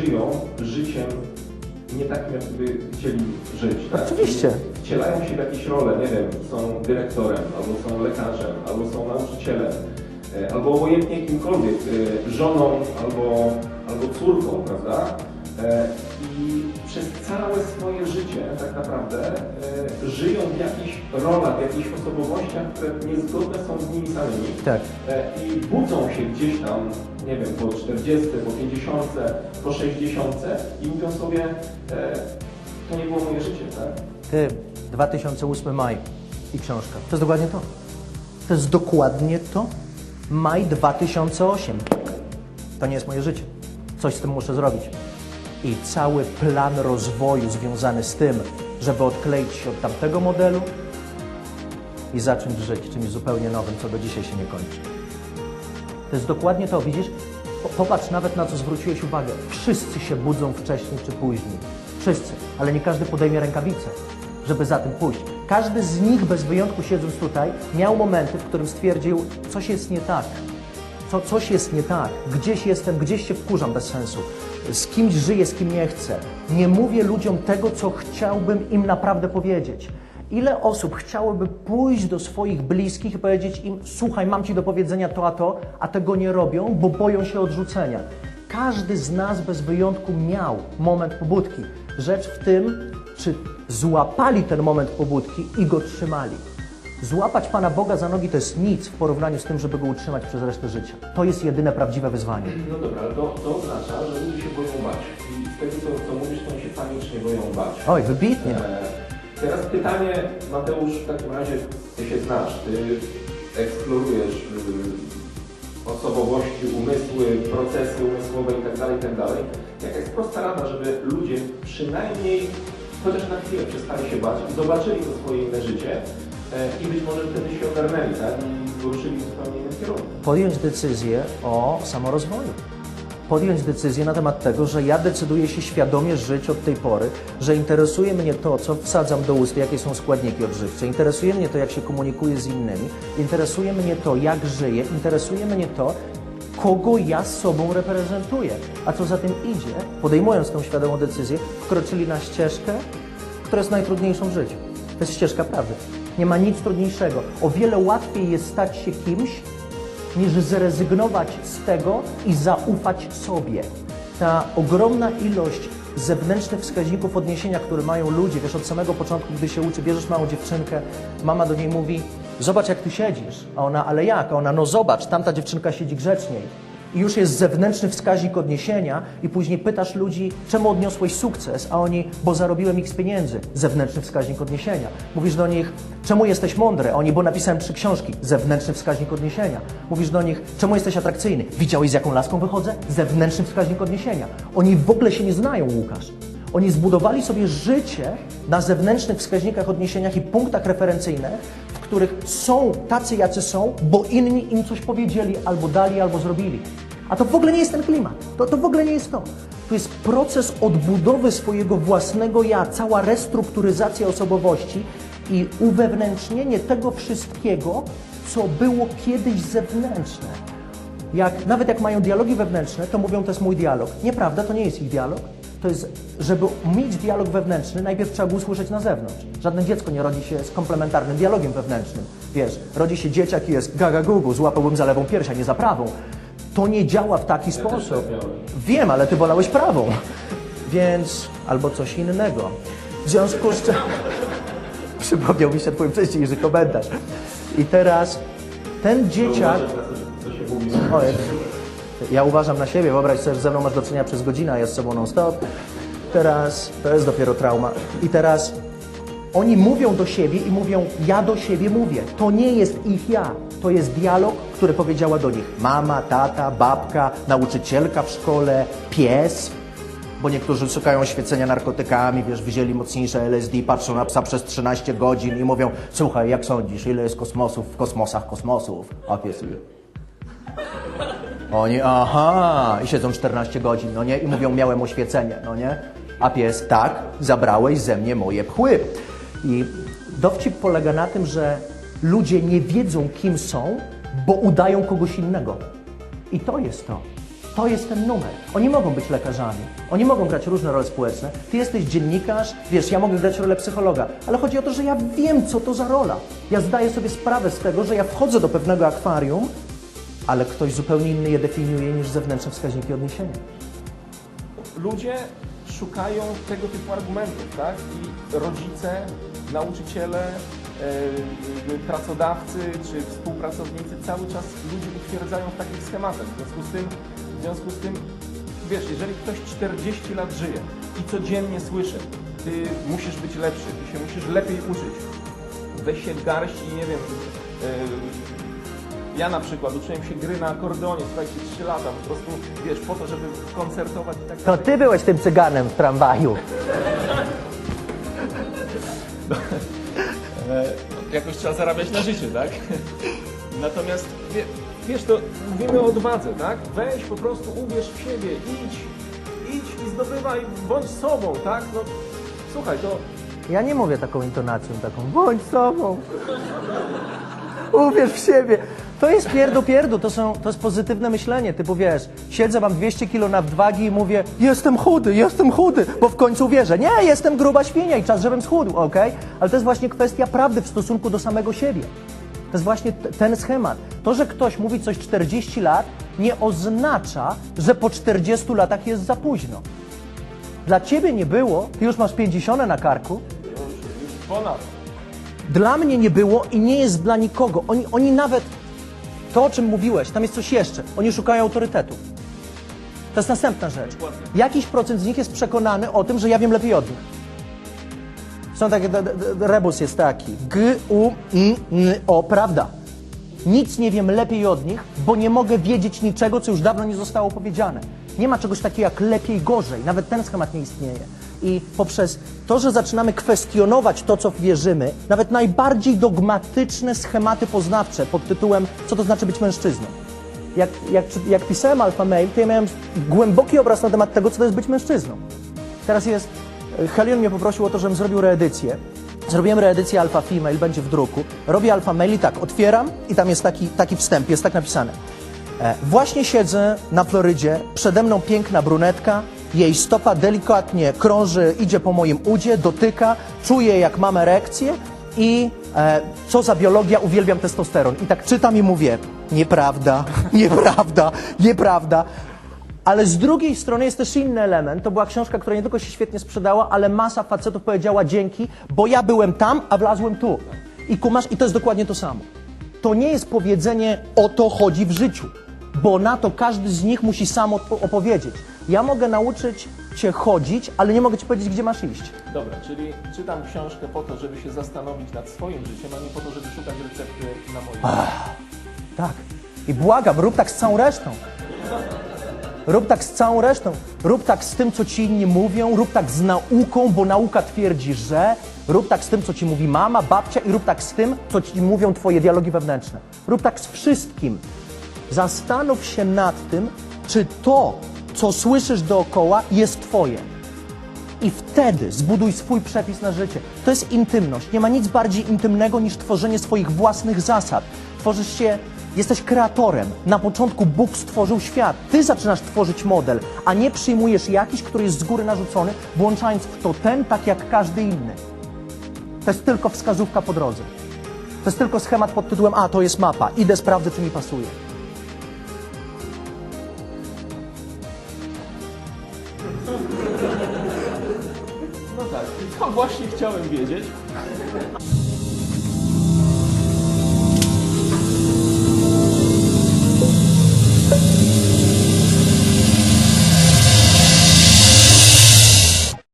żyją życiem nie takim, jak by chcieli żyć. Tak? Oczywiście. Wcielają się w jakieś role, nie wiem, są dyrektorem, albo są lekarzem, albo są nauczycielem, e, albo obojętnie kimkolwiek, e, żoną, albo, albo córką, prawda? Przez całe swoje życie tak naprawdę e, żyją w jakichś rolach, w jakichś osobowościach, które niezgodne są z nimi samymi. Tak. E, I budzą się gdzieś tam, nie wiem, po 40, po 50, po 60 i mówią sobie, e, to nie było moje życie, tak? Ty, 2008 maj i książka. To jest dokładnie to. To jest dokładnie to. Maj 2008. To nie jest moje życie. Coś z tym muszę zrobić. I cały plan rozwoju związany z tym, żeby odkleić się od tamtego modelu i zacząć żyć czymś zupełnie nowym, co do dzisiaj się nie kończy. To jest dokładnie to, widzisz? Po- Popatrz nawet na co zwróciłeś uwagę. Wszyscy się budzą wcześniej czy później. Wszyscy, ale nie każdy podejmie rękawice, żeby za tym pójść. Każdy z nich, bez wyjątku siedząc tutaj, miał momenty, w którym stwierdził, coś jest nie tak. Co, coś jest nie tak. Gdzieś jestem, gdzieś się wkurzam bez sensu. Z kimś żyję, z kim nie chcę. Nie mówię ludziom tego, co chciałbym im naprawdę powiedzieć. Ile osób chciałoby pójść do swoich bliskich i powiedzieć im: Słuchaj, mam ci do powiedzenia to, a to, a tego nie robią, bo boją się odrzucenia. Każdy z nas bez wyjątku miał moment pobudki. Rzecz w tym, czy złapali ten moment pobudki i go trzymali. Złapać Pana Boga za nogi to jest nic w porównaniu z tym, żeby go utrzymać przez resztę życia. To jest jedyne prawdziwe wyzwanie. No dobra, ale to, to oznacza, że ludzie się boją bać. I z tego, co, co mówisz, to oni się panicznie boją bać. Oj, wybitnie. E, Teraz pytanie, Mateusz, w takim razie Ty się znasz, Ty eksplorujesz y, osobowości, umysły, procesy umysłowe itd., itd. Jaka jest prosta rada, żeby ludzie przynajmniej chociaż na chwilę przestali się bać i zobaczyli to swoje inne życie i być może wtedy się ogarnęli, tak? I zupełnie kierunku. Podjąć decyzję o samorozwoju. Podjąć decyzję na temat tego, że ja decyduję się świadomie żyć od tej pory, że interesuje mnie to, co wsadzam do ust, jakie są składniki odżywcze, interesuje mnie to, jak się komunikuję z innymi, interesuje mnie to, jak żyję, interesuje mnie to, kogo ja z sobą reprezentuję. A co za tym idzie, podejmując tą świadomą decyzję, wkroczyli na ścieżkę, która jest najtrudniejszą w życiu. To jest ścieżka prawdy. Nie ma nic trudniejszego. O wiele łatwiej jest stać się kimś, niż zrezygnować z tego i zaufać sobie. Ta ogromna ilość zewnętrznych wskaźników odniesienia, które mają ludzie, wiesz, od samego początku, gdy się uczy, bierzesz małą dziewczynkę, mama do niej mówi, zobacz jak ty siedzisz, a ona, ale jak? A ona, no zobacz, tamta dziewczynka siedzi grzeczniej. I już jest zewnętrzny wskaźnik odniesienia i później pytasz ludzi, czemu odniosłeś sukces, a oni, bo zarobiłem x pieniędzy, zewnętrzny wskaźnik odniesienia. Mówisz do nich, czemu jesteś mądry, a oni, bo napisałem trzy książki, zewnętrzny wskaźnik odniesienia. Mówisz do nich, czemu jesteś atrakcyjny, widziałeś z jaką laską wychodzę, zewnętrzny wskaźnik odniesienia. Oni w ogóle się nie znają, Łukasz. Oni zbudowali sobie życie na zewnętrznych wskaźnikach odniesieniach i punktach referencyjnych, których są tacy, jacy są, bo inni im coś powiedzieli, albo dali, albo zrobili. A to w ogóle nie jest ten klimat. To, to w ogóle nie jest to. To jest proces odbudowy swojego własnego ja, cała restrukturyzacja osobowości i uwewnętrznienie tego wszystkiego, co było kiedyś zewnętrzne. Jak, nawet jak mają dialogi wewnętrzne, to mówią, to jest mój dialog. Nieprawda, to nie jest ich dialog. To jest, żeby mieć dialog wewnętrzny, najpierw trzeba go usłyszeć na zewnątrz. Żadne dziecko nie rodzi się z komplementarnym dialogiem wewnętrznym. Wiesz, rodzi się dzieciak i jest gaga gugu, złapałbym za lewą pierś, a nie za prawą. To nie działa w taki sposób. tak miałem. Wiem, ale ty wolałeś prawą. Więc albo coś innego. W związku z czym przypomniał mi się twój wcześniejszy komentarz. I teraz ten dzieciak... Uważaj Ja uważam na siebie, wyobraź sobie, że ze mną masz do czynienia przez godzinę, a ja z sobą non stop. Teraz to jest dopiero trauma. I teraz oni mówią do siebie i mówią, ja do siebie mówię. To nie jest ich ja. To jest dialog, który powiedziała do nich mama, tata, babka, nauczycielka w szkole, pies. Bo niektórzy szukają świecenia narkotykami, wiesz, wzięli mocniejsze LSD, patrzą na psa przez 13 godzin i mówią, słuchaj, jak sądzisz, ile jest kosmosów w kosmosach kosmosów? A pies ile? Oni, aha, i siedzą 14 godzin, no nie? I mówią, miałem oświecenie, no nie? A pies, tak, zabrałeś ze mnie moje pchły. I dowcip polega na tym, że ludzie nie wiedzą, kim są, bo udają kogoś innego. I to jest to. To jest ten numer. Oni mogą być lekarzami, oni mogą grać różne role społeczne. Ty jesteś dziennikarz, wiesz, ja mogę grać rolę psychologa, ale chodzi o to, że ja wiem, co to za rola. Ja zdaję sobie sprawę z tego, że ja wchodzę do pewnego akwarium, ale ktoś zupełnie inny je definiuje niż zewnętrzne wskaźniki odniesienia. ludzie szukają tego typu argumentów, tak? I rodzice, nauczyciele, e, pracodawcy czy współpracownicy cały czas ludzi utwierdzają w takich schematach. W związku z tym, w związku z tym wiesz, jeżeli ktoś 40 lat żyje i codziennie słyszy, ty musisz być lepszy, ty się musisz lepiej uczyć, weź się garść i nie wiem, e, ja na przykład uczyłem się gry na akordeonie, słuchajcie, 3 lata, po prostu, wiesz, po to, żeby koncertować i tak To dalej. ty byłeś tym cyganem w tramwaju. jakoś trzeba zarabiać na życie, tak? Natomiast wie, wiesz, to mówimy o odwadze, tak? Weź po prostu uwierz w siebie, idź, idź i zdobywaj, bądź sobą, tak? No słuchaj, to Ja nie mówię taką intonacją, taką bądź sobą. Uwierz w siebie. To jest pierdu pierdu, to, są, to jest pozytywne myślenie. Typu wiesz, siedzę, mam 200 kilo nadwagi i mówię, jestem chudy, jestem chudy, bo w końcu wierzę. Nie, jestem gruba świnia i czas, żebym schudł, ok? Ale to jest właśnie kwestia prawdy w stosunku do samego siebie. To jest właśnie ten schemat. To, że ktoś mówi coś 40 lat, nie oznacza, że po 40 latach jest za późno. Dla ciebie nie było, ty już masz 50 na karku, już, już ponad. dla mnie nie było i nie jest dla nikogo. Oni, oni nawet, to o czym mówiłeś, tam jest coś jeszcze. Oni szukają autorytetów. To jest następna rzecz. Jakiś procent z nich jest przekonany o tym, że ja wiem lepiej od nich. Są takie, rebus jest taki. G, U, I, N, O, prawda. Nic nie wiem lepiej od nich, bo nie mogę wiedzieć niczego, co już dawno nie zostało powiedziane. Nie ma czegoś takiego jak lepiej, gorzej. Nawet ten schemat nie istnieje. I poprzez to, że zaczynamy kwestionować to, co wierzymy, nawet najbardziej dogmatyczne schematy poznawcze pod tytułem co to znaczy być mężczyzną. Jak, jak, jak pisałem Alpha Mail, to ja miałem głęboki obraz na temat tego, co to jest być mężczyzną. Teraz jest, Helion mnie poprosił o to, żebym zrobił reedycję. Zrobiłem reedycję Alpha Female, będzie w druku. Robię Alpha Mail i tak, otwieram i tam jest taki, taki wstęp, jest tak napisane. E, właśnie siedzę na Florydzie, przede mną piękna brunetka, jej stopa delikatnie krąży, idzie po moim udzie, dotyka, czuję jak mam erekcję i e, co za biologia, uwielbiam testosteron. I tak czytam i mówię, nieprawda, nieprawda, nieprawda. Ale z drugiej strony jest też inny element. To była książka, która nie tylko się świetnie sprzedała, ale masa facetów powiedziała dzięki, bo ja byłem tam, a wlazłem tu. I kumasz, i to jest dokładnie to samo. To nie jest powiedzenie o to chodzi w życiu, bo na to każdy z nich musi sam opowiedzieć. Ja mogę nauczyć cię chodzić, ale nie mogę ci powiedzieć, gdzie masz iść. Dobra, czyli czytam książkę po to, żeby się zastanowić nad swoim życiem, a nie po to, żeby szukać recepty na moim. Tak. I błagam, rób tak z całą resztą. Rób tak z całą resztą. Rób tak z tym, co ci inni mówią, rób tak z nauką, bo nauka twierdzi, że. Rób tak z tym, co ci mówi mama, babcia i rób tak z tym, co ci mówią twoje dialogi wewnętrzne. Rób tak z wszystkim. Zastanów się nad tym, czy to, co słyszysz dookoła, jest twoje. I wtedy zbuduj swój przepis na życie. To jest intymność. Nie ma nic bardziej intymnego niż tworzenie swoich własnych zasad. Tworzysz się, jesteś kreatorem. Na początku Bóg stworzył świat. Ty zaczynasz tworzyć model, a nie przyjmujesz jakiś, który jest z góry narzucony, włączając w to ten tak jak każdy inny. To jest tylko wskazówka po drodze. To jest tylko schemat pod tytułem A, to jest mapa. Idę, sprawdzę, czy mi pasuje. No tak, to właśnie chciałem wiedzieć.